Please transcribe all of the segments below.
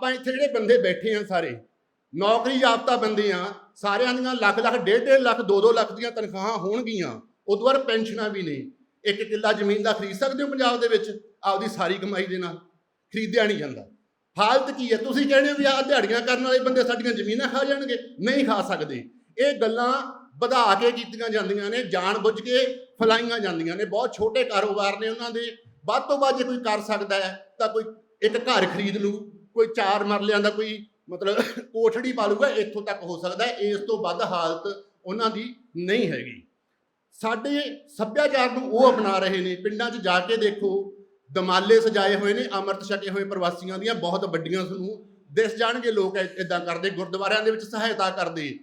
ਆਪਾਂ ਇੱਥੇ ਜਿਹੜੇ ਬੰਦੇ ਬੈਠੇ ਆ ਸਾਰੇ, ਨੌਕਰੀ ਯਾਫਤਾ ਬੰਦੇ ਆ ਸਾਰਿਆਂ ਦੀਆਂ ਲੱਖ ਲੱਖ, ਡੇਢ ਡੇਢ ਲੱਖ 2-2 ਲੱਖ ਦੀਆਂ ਤਨਖਾਹਾਂ ਹੋਣਗੀਆਂ, ਉਦੋਂ ਬਾਅਦ ਪੈਨਸ਼ਨਾਂ ਵੀ ਨੇ। ਇੱਕ ਕਿੱਲਾ ਜ਼ਮੀਨ ਦਾ ਖਰੀਦ ਸਕਦੇ ਹੋ ਪੰਜਾਬ ਦੇ ਵਿੱਚ? ਆਪਦੀ ਸਾਰੀ ਕਮਾਈ ਦੇ ਨਾਲ। ਖਰੀਦਿਆ ਨਹੀਂ ਜਾਂਦਾ। ਹਾਲਤ ਕੀ ਹੈ? ਤੁਸੀਂ ਕਹਿੰਦੇ ਹੋ ਵੀ ਆਹ ਦਿਹਾੜੀਆਂ ਕਰਨ ਵਾਲੇ ਬੰਦੇ ਸਾਡੀਆਂ ਜ਼ਮੀਨਾਂ ਖਾ ਜਾਣਗੇ। ਨਹੀਂ ਖਾ ਸਕਦੇ। ਇਹ ਗੱਲਾਂ ਵਧਾ ਕੇ ਕੀਤੀਆਂ ਜਾਂਦੀਆਂ ਨੇ ਜਾਣ ਬੁੱਝ ਕੇ ਫਲਾਈਆਂ ਜਾਂਦੀਆਂ ਨੇ। ਬਹੁਤ ਛੋਟੇ ਕਾਰੋਬਾਰ ਨੇ ਉਹਨਾਂ ਦੇ। ਵੱਧ ਤੋਂ ਵੱਧ ਜੇ ਕੋਈ ਕਰ ਸਕਦਾ ਹੈ, ਤਾਂ ਕੋਈ ਇੱਕ ਘਰ ਖਰੀਦ ਲੂ ਕੋਈ ਚਾਰ ਮਰਲਿਆਂ ਦਾ ਕੋਈ ਮਤਲਬ ਕੋਠੜੀ ਪਾ ਲੂਗਾ ਇੱਥੋਂ ਤੱਕ ਹੋ ਸਕਦਾ ਇਸ ਤੋਂ ਵੱਧ ਹਾਲਤ ਉਹਨਾਂ ਦੀ ਨਹੀਂ ਹੈਗੀ। ਸਾਡੇ ਸੱਭਿਆਚਾਰ ਨੂੰ ਉਹ ਅਪਣਾ ਰਹੇ ਨੇ, ਪਿੰਡਾਂ 'ਚ ਜਾ ਕੇ ਦੇਖੋ, ਦਮਾਲੇ ਸਜਾਏ ਹੋਏ ਨੇ, ਅੰਮ੍ਰਿਤ ਛਕੇ ਹੋਏ ਪ੍ਰਵਾਸੀਆਂ ਦੀਆਂ, ਬਹੁਤ ਵੱਡੀਆਂ ਤੁਹਾਨੂੰ ਦਿਸ ਜਾਣਗੇ ਲੋਕ ਇਦਾਂ ਕਰਦੇ, ਗੁਰਦੁਆਰਿਆਂ ਦੇ ਵਿੱਚ ਸਹਾਇਤਾ ਕਰਦੇ,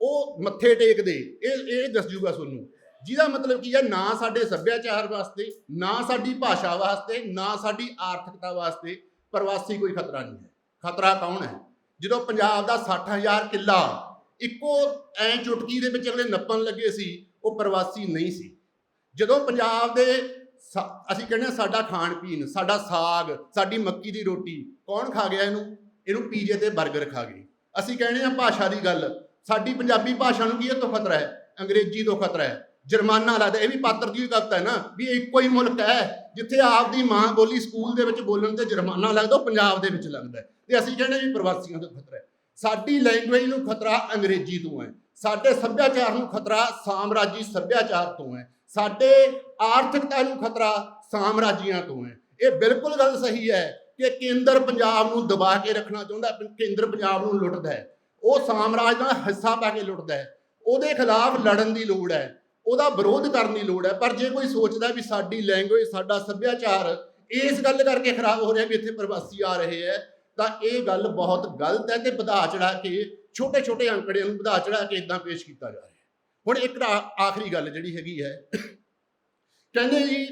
ਉਹ ਮੱਥੇ ਟੇਕਦੇ, ਇਹ ਇਹ ਦੱਸ ਜੂਗਾ ਤੁਹਾਨੂੰ ਜਿਹਦਾ ਮਤਲਬ ਕੀ ਹੈ, ਨਾ ਸਾਡੇ ਸੱਭਿਆਚਾਰ ਵਾਸਤੇ, ਨਾ ਸਾਡੀ ਭਾਸ਼ਾ ਵਾਸਤੇ, ਨਾ ਸਾਡੀ ਆਰਥਿਕਤਾ ਵਾਸਤੇ ਪ੍ਰਵਾਸੀ ਕੋਈ ਖਤਰਾ ਨਹੀਂ ਹੈ। ਖਤਰਾ ਕੌਣ ਹੈ? ਜਦੋਂ ਪੰਜਾਬ ਦਾ 60000 ਕਿੱਲਾ ਇੱਕੋ ਐ ਚੁਟਕੀ ਦੇ ਵਿੱਚ ਅਗਲੇ ਨੱਪਣ ਲੱਗੇ ਸੀ, ਉਹ ਪ੍ਰਵਾਸੀ ਨਹੀਂ ਸੀ। ਜਦੋਂ ਪੰਜਾਬ ਦੇ ਸਾ- ਅਸੀਂ ਕਹਿੰਦੇ ਹਾਂ ਸਾਡਾ ਖਾਣ ਪੀਣ, ਸਾਡਾ ਸਾਗ, ਸਾਡੀ ਮੱਕੀ ਦੀ ਰੋਟੀ, ਕੌਣ ਖਾ ਗਿਆ ਇਹਨੂੰ? ਇਹਨੂੰ ਪੀਜੇ ਤੇ 버ਗਰ ਖਾ ਗਏ। ਅਸੀਂ ਕਹਿੰਦੇ ਹਾਂ ਭਾਸ਼ਾ ਦੀ ਗੱਲ, ਸਾਡੀ ਪੰਜਾਬੀ ਭਾਸ਼ਾ ਨੂੰ ਕੀ ਇਹ ਤੋਂ ਖਤਰਾ ਹੈ? ਅੰਗਰੇਜ਼ੀ ਤੋਂ ਖਤਰਾ ਹੈ। ਜੁਰਮਾਨਾ ਲੱਗਦਾ, ਇਹ ਵੀ ਪਾਤਰ ਦੀ ਗੱਲ ਹੈ ਨਾ, ਵੀ ਇਹ ਇੱਕੋ ਹੀ ਮੁਲਕ ਹੈ, ਜਿੱਥੇ ਆਪਦੀ ਮਾਂ ਬੋਲੀ ਸਕੂਲ ਦੇ ਵਿੱਚ ਬੋਲਣ ਤੇ ਜੁਰਮਾਨਾ ਲੱਗਦਾ, ਉਹ ਪੰਜਾਬ ਦੇ ਵਿੱਚ ਲੱਗਦਾ ਹੈ। ਤੇ ਅਸੀਂ ਕਹਿੰਦੇ ਵੀ ਪ੍ਰਵਾਸੀਆਂ ਤੋਂ ਖਤਰਾ ਹੈ। ਸਾਡੀ ਲੈਂਗੁਏਜ ਨੂੰ ਖਤਰਾ ਅੰਗਰੇਜ਼ੀ ਤੋਂ ਹੈ। ਸਾਡੇ ਸੱਭਿਆਚਾਰ ਨੂੰ ਖਤਰਾ ਸਾਮਰਾਜੀ ਸੱਭਿਆਚਾਰ ਤੋਂ ਹੈ। ਸਾਡੇ ਆਰਥਿਕਤਾ ਨੂੰ ਖਤਰਾ ਸਾਮਰਾਜੀਆਂ ਤੋਂ ਹੈ। ਇਹ ਬਿਲਕੁਲ ਗੱਲ ਸਹੀ ਹੈ ਕਿ ਕੇਂਦਰ ਪੰਜਾਬ ਨੂੰ ਦਬਾ ਕੇ ਰੱਖਣਾ ਚਾਹੁੰਦਾ ਕੇਂਦਰ ਪੰਜਾਬ ਨੂੰ ਲੁੱਟਦਾ ਹੈ। ਉਹ ਸਾਮਰਾਜ ਦਾ ਹਿੱਸਾ ਪਾ ਕੇ ਲੁੱਟਦਾ ਹੈ। ਉਹਦੇ ਖਿਲਾਫ ਲੜਨ ਦੀ ਲੋੜ ਹੈ। ਉਹਦਾ ਵਿਰੋਧ ਕਰਨ ਦੀ ਲੋੜ ਹੈ, ਪਰ ਜੇ ਕੋਈ ਸੋਚਦਾ ਵੀ ਸਾਡੀ ਲੈਂਗੁਏਜ ਸਾਡਾ ਸੱਭਿਆਚਾਰ ਇਸ ਗੱਲ ਕਰਕੇ ਖਰਾਬ ਹੋ ਰਿਹਾ ਵੀ ਇੱਥੇ ਪ੍ਰਵਾਸੀ ਆ ਰਹੇ ਹੈ, ਤਾਂ ਇਹ ਗੱਲ ਬਹੁਤ ਗਲਤ ਹੈ ਤੇ ਵਧਾ ਚੜਾ ਕੇ ਛੋਟੇ ਛੋਟੇ ਅੰਕੜਿਆਂ ਨੂੰ ਵਧਾ ਚੜਾ ਕੇ ਇਦਾਂ ਪੇਸ਼ ਕੀਤਾ ਜਾ ਰਿਹਾ ਹੈ। ਹੁਣ ਇੱਕ ਆ- ਆਖਰੀ ਗੱਲ ਜਿਹੜੀ ਹੈਗੀ ਹੈ, ਕਹਿੰਦੇ ਜੀ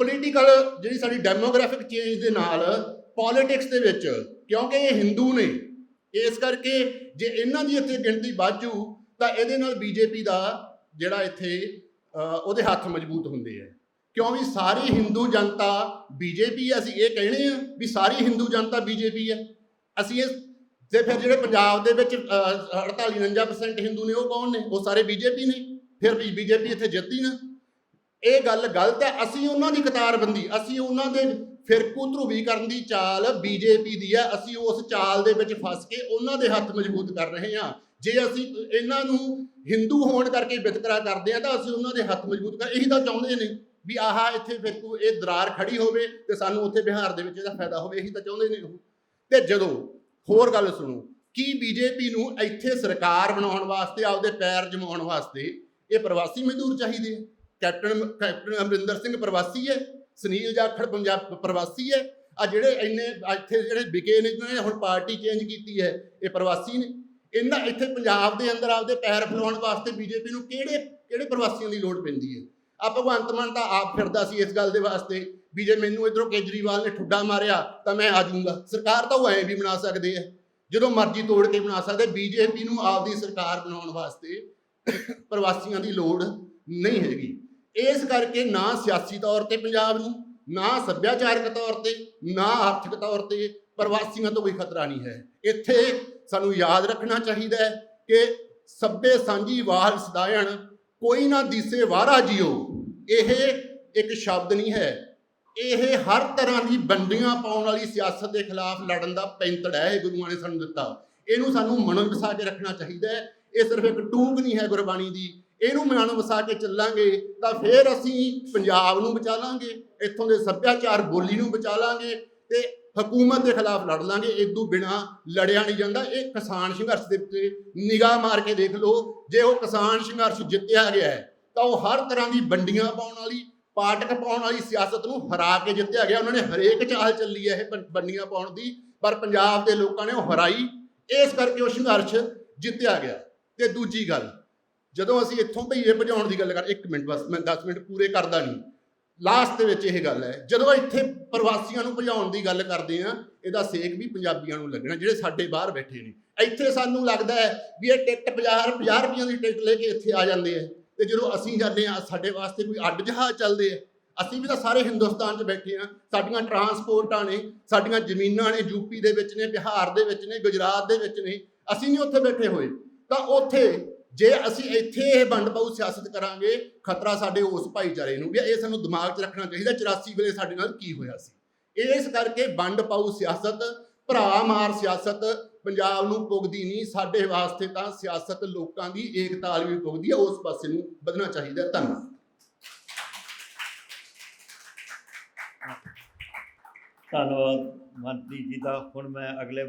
ਪੋਲੀਟੀਕਲ ਜਿਹੜੀ ਸਾਡੀ ਡੈਮੋਗ੍ਰਾਫਿਕ ਚੇਂਜ ਦੇ ਨਾਲ ਪੋਲਿਟਿਕਸ ਦੇ ਵਿੱਚ, ਕਿਉਂਕਿ ਇਹ ਹਿੰਦੂ ਨੇ, ਇਸ ਕਰਕੇ ਜੇ ਇਹਨਾਂ ਦੀ ਇੱਥੇ ਗਿਣਤੀ ਵਾਧੂ ਤਾਂ ਇਹਦੇ ਨਾਲ ਬੀਜੇਪੀ ਦਾ ਜਿਹੜਾ ਇੱਥੇ ਅ, ਉਹਦੇ ਹੱਥ ਮਜ਼ਬੂਤ ਹੁੰਦੇ ਆ। ਕਿਉਂ ਵੀ ਸਾਰੀ ਹਿੰਦੂ ਜਨਤਾ ਬੀਜੇਪੀ ਅਸੀਂ ਇਹ ਕਹਿਣੇ ਆ ਵੀ ਸਾਰੀ ਹਿੰਦੂ ਜਨਤਾ ਬੀਜੇਪੀ ਹੈ ਅਸੀਂ ਇਹ ਤੇ ਫਿਰ ਜਿਹੜੇ ਪੰਜਾਬ ਦੇ ਵਿੱਚ 48 49% ਹਿੰਦੂ ਨੇ ਉਹ ਕੌਣ ਨੇ? ਉਹ ਸਾਰੇ ਬੀਜੇਪੀ ਨੇ। ਫਿਰ ਵੀ ਬੀਜੇਪੀ ਇੱਥੇ ਜਿੱਤੀ ਨਾ। ਇਹ ਗੱਲ ਗਲਤ ਹੈ ਅਸੀਂ ਉਹਨਾਂ ਦੀ ਕਤਾਰਬੰਦੀ ਅਸੀਂ ਉਹਨਾਂ ਦੇ ਫਿਰਕੂ ਧਰੂਵੀਕਰਨ ਦੀ ਚਾਲ ਬੀਜੇਪੀ ਦੀ ਹੈ ਅਸੀਂ ਉਸ ਚਾਲ ਦੇ ਵਿੱਚ ਫਸ ਕੇ ਉਹਨਾਂ ਦੇ ਹੱਥ ਮਜ਼ਬੂਤ ਕਰ ਰਹੇ ਹਾਂ। ਜੇ ਅਸੀਂ ਇਹਨਾਂ ਨੂੰ ਹਿੰਦੂ ਹੋਣ ਕਰਕੇ ਵਿਤਕਰਾ ਕਰਦੇ ਆ ਤਾਂ ਅਸੀਂ ਉਹਨਾਂ ਦੇ ਹੱਥ ਮਜ਼ਬੂਤ ਕਰ, ਇਹੀ ਤਾਂ ਚਾਹੁੰਦੇ ਨੇ ਵੀ ਆਹ ਇੱਥੇ ਫਿਰਕੂ ਇਹ ਦਰਾਰ ਖੜੀ ਹੋਵੇ ਤੇ ਸਾਨੂੰ ਉੱਥੇ ਬਿਹਾਰ ਦੇ ਵਿੱਚ ਇਹਦਾ ਫਾਇਦਾ ਹੋਵੇ, ਇਹੀ ਤਾਂ ਚਾਹੁੰਦੇ ਨੇ ਉਹ। ਤੇ ਜਦੋਂ ਹੋਰ ਗੱਲ ਸੁਣੋ, ਕੀ ਬੀਜੇਪੀ ਨੂੰ ਇੱਥੇ ਸਰਕਾਰ ਬਣਾਉਣ ਵਾਸਤੇ, ਆਪਦੇ ਪੈਰ ਜਮਾਉਣ ਵਾਸਤੇ ਇਹ ਪ੍ਰਵਾਸੀ ਮਜ਼ਦੂਰ ਚਾਹੀਦੇ ਆ? ਕੈਪਟਨ ਕੈਪਟਨ ਅਮਰਿੰਦਰ ਸਿੰਘ ਪ੍ਰਵਾਸੀ ਹੈ, ਸੁਨੀਲ ਜਾਖੜ ਪੰਜਾਬ ਪ੍ਰਵਾਸੀ ਹੈ। ਆ ਜਿਹੜੇ ਇੰਨੇ, ਇੱਥੇ ਜਿਹੜੇ ਵਿਕੇ ਨੇ, ਜਿਹਨਾਂ ਨੇ ਹੁਣ ਪਾਰਟੀ ਚੇਂਜ ਕੀਤੀ ਹੈ, ਇਹ ਪ੍ਰਵਾਸੀ ਨੇ। ਇਹਨਾਂ ਇੱਥੇ ਪੰਜਾਬ ਦੇ ਅੰਦਰ ਆਪਦੇ ਪੈਰ ਫੈਲਾਉਣ ਵਾਸਤੇ ਬੀਜੇਪੀ ਨੂੰ ਕਿਹੜੇ ਕਿਹੜੇ ਪ੍ਰਵਾਸੀਆਂ ਦੀ ਲੋੜ ਪੈਂਦੀ ਹੈ? ਆ ਭਗਵੰਤ ਮਾਨ ਤਾਂ ਆਪ ਫਿਰਦਾ ਸੀ ਇਸ ਗੱਲ ਦੇ ਵਾਸਤੇ ਵੀ ਜੇ ਮੈਨੂੰ ਇਧਰੋਂ ਕੇਜਰੀਵਾਲ ਨੇ ਠੁੱਡਾ ਮਾਰਿਆ ਤਾਂ ਮੈਂ ਆ ਜਾਊਂਗਾ। ਸਰਕਾਰ ਤਾਂ ਉਹ ਐਂ ਵੀ ਬਣਾ ਸਕਦੇ ਆ ਜਦੋਂ ਮਰਜ਼ੀ ਤੋੜ ਕੇ ਬਣਾ ਸਕਦੇ, ਬੀਜੇਪੀ ਨੂੰ ਆਪਦੀ ਸਰਕਾਰ ਬਣਾਉਣ ਵਾਸਤੇ ਪ੍ਰਵਾਸੀਆਂ ਦੀ ਲੋੜ ਨਹੀਂ ਹੈਗੀ। ਇਸ ਕਰਕੇ ਨਾ ਸਿਆਸੀ ਤੌਰ ਤੇ ਪੰਜਾਬ ਨੂੰ, ਨਾ ਸੱਭਿਆਚਾਰਕ ਤੌਰ ਤੇ, ਨਾ ਆਰਥਿਕ ਤੌਰ ਤੇ ਪ੍ਰਵਾਸੀਆਂ ਤੋਂ ਕੋਈ ਖਤਰਾ ਨਹੀਂ ਹੈ। ਇੱਥੇ ਸਾਨੂੰ ਯਾਦ ਰੱਖਣਾ ਚਾਹੀਦਾ ਹੈ ਕਿ ਸੱਭੇ ਸਾਂਝੀ ਵਾਰ ਸਦਾਇਣ, ਕੋਈ ਨਾ ਦੀਸੇ ਵਾਰਾ ਜਿਓ। ਇਹ ਇੱਕ ਸ਼ਬਦ ਨਹੀਂ ਹੈ। ਇਹ ਹਰ ਤਰ੍ਹਾਂ ਦੀ ਬੰਦੀਆਂ ਪਾਉਣ ਵਾਲੀ ਸਿਆਸਤ ਦੇ ਖਿਲਾਫ ਲੜਨ ਦਾ ਪੈਂਤੜ ਹੈ, ਇਹ ਗੁਰੂਆਂ ਨੇ ਸਾਨੂੰ ਦਿੱਤਾ। ਇਹਨੂੰ ਸਾਨੂੰ ਮਨਨ ਵਸਾ ਕੇ ਰੱਖਣਾ ਚਾਹੀਦਾ ਹੈ। ਇਹ ਸਿਰਫ ਇੱਕ ਟੂਕ ਨਹੀਂ ਹੈ ਗੁਰਬਾਣੀ ਦੀ। ਇਹਨੂੰ ਮਨ ਵਸਾ ਕੇ ਚੱਲਾਂਗੇ ਤਾਂ ਫਿਰ ਅਸੀਂ ਪੰਜਾਬ ਨੂੰ ਬਚਾ ਲਾਂਗੇ, ਇੱਥੋਂ ਦੇ ਸੱਭਿਆਚਾਰ ਬੋਲੀ ਨੂੰ ਬਚਾ ਲਾਂਗੇ ਤੇ ਹਕੂਮਤ ਦੇ ਖਿਲਾਫ ਲੜ ਲਾਂਗੇ ਇਦੋਂ ਬਿਨਾ ਲੜਿਆ ਨਹੀਂ ਜਾਂਦਾ। ਇਹ ਕਿਸਾਨ ਸੰਘਰਸ਼ ਦੇ ਉੱਤੇ ਨਿਗਾਹ ਮਾਰ ਕੇ ਦੇਖ ਲਓ, ਜੇ ਉਹ ਕਿਸਾਨ ਸੰਘਰਸ਼ ਜਿੱਤਿਆ ਗਿਆ ਹੈ, ਤਾਂ ਉਹ ਹਰ ਤਰ੍ਹਾਂ ਦੀ ਵੰਡੀਆਂ ਪਾਉਣ ਵਾਲੀ, ਪਾਟਕ ਪਾਉਣ ਵਾਲੀ ਸਿਆਸਤ ਨੂੰ ਹਰਾ ਕੇ ਜਿੱਤਿਆ ਗਿਆ। ਉਹਨਾਂ ਨੇ ਹਰੇਕ ਚਾਲ ਚੱਲੀ ਹੈ ਇਹ ਵੰ- ਵੰਡੀਆਂ ਪਾਉਣ ਦੀ, ਪਰ ਪੰਜਾਬ ਦੇ ਲੋਕਾਂ ਨੇ ਉਹ ਹਰਾਈ। ਇਸ ਕਰਕੇ ਉਹ ਸੰਘਰਸ਼ ਜਿੱਤਿਆ ਗਿਆ। ਤੇ ਦੂਜੀ ਗੱਲ, ਜਦੋਂ ਅਸੀਂ ਇੱਥੋਂ ਭਈਏ ਭਜਾਉਣ ਦੀ ਗੱਲ ਕਰ, ਇੱਕ ਮਿੰਟ ਬਸ, ਮੈਂ 10 ਮਿੰਟ ਪੂਰੇ ਕਰਦਾ ਨਹੀਂ। ਲਾਸਟ ਦੇ ਵਿੱਚ ਇਹ ਗੱਲ ਹੈ, ਜਦੋਂ ਇੱਥੇ ਪ੍ਰਵਾਸੀਆਂ ਨੂੰ ਭਜਾਉਣ ਦੀ ਗੱਲ ਕਰਦੇ ਆ ਇਹਦਾ ਸੇਕ ਵੀ ਪੰਜਾਬੀਆਂ ਨੂੰ ਲੱਗਣਾ, ਜਿਹੜੇ ਸਾਡੇ ਬਾਹਰ ਬੈਠੇ ਨੇ। ਇੱਥੇ ਸਾਨੂੰ ਲੱਗਦਾ ਹੈ ਵੀ ਇਹ ਟਿਕਟ 50 50 ਰੁਪਈਆਂ ਦੀ ਟਿਕਟ ਲੈ ਕੇ ਇੱਥੇ ਆ ਜਾਂਦੇ ਆ। ਤੇ ਜਦੋਂ ਅਸੀਂ ਜਾਂਦੇ ਆ ਸਾਡੇ ਵਾਸਤੇ ਕੋਈ ਅੱਡ ਜਹਾਜ਼ ਚੱਲਦੇ ਆ। ਅਸੀਂ ਵੀ ਤਾਂ ਸਾਰੇ ਹਿੰਦੁਸਤਾਨ 'ਚ ਬੈਠੇ ਆ ਸਾਡੀਆਂ ਟਰਾਂਸਪੋਰਟਾਂ ਨੇ, ਸਾਡੀਆਂ ਜ਼ਮੀਨਾਂ ਨੇ ਯੂਪੀ ਦੇ ਵਿੱਚ ਨੇ, ਬਿਹਾਰ ਦੇ ਵਿੱਚ ਨੇ, ਗੁਜਰਾਤ ਦੇ ਵਿੱਚ ਨੇ, ਅਸੀਂ ਨਹੀਂ ਉੱਥੇ ਬੈਠੇ ਹੋਏ। ਤਾਂ ਉੱਥੇ ਜੇ ਅਸੀਂ ਇੱਥੇ ਇਹ ਵੰਡ ਪਾਊ ਸਿਆਸਤ ਕਰਾਂਗੇ, ਖਤਰਾ ਸਾਡੇ ਉਸ ਭਾਈਚਾਰੇ ਨੂੰ ਵੀ ਇਹ ਸਾਨੂੰ ਦਿਮਾਗ 'ਚ ਰੱਖਣਾ ਚਾਹੀਦਾ 84 ਵੇਲੇ ਸਾਡੇ ਨਾਲ ਕੀ ਹੋਇਆ ਸੀ। ਇਸ ਕਰਕੇ ਵੰਡ ਪਾਊ ਸਿਆਸਤ, ਭਰਾ ਮਾਰ ਸਿਆਸਤ, ਪੰਜਾਬ ਨੂੰ ਪੁੱਗਦੀ ਨਹੀਂ, ਸਾਡੇ ਵਾਸਤੇ ਤਾਂ ਸਿਆਸਤ ਲੋਕਾਂ ਦੀ ਏਕਤਾ ਵਾਲੀ ਵੀ ਪੁੱਗਦੀ ਹੈ ਉਸ ਪਾਸੇ ਨੂੰ ਵਧਣਾ ਚਾਹੀਦਾ ਧੰਨਵਾਦ। ਧੰਨਵਾਦ ਮੰਤਰੀ ਜੀ ਦਾ। ਹੁਣ ਮੈਂ ਅਗਲੇ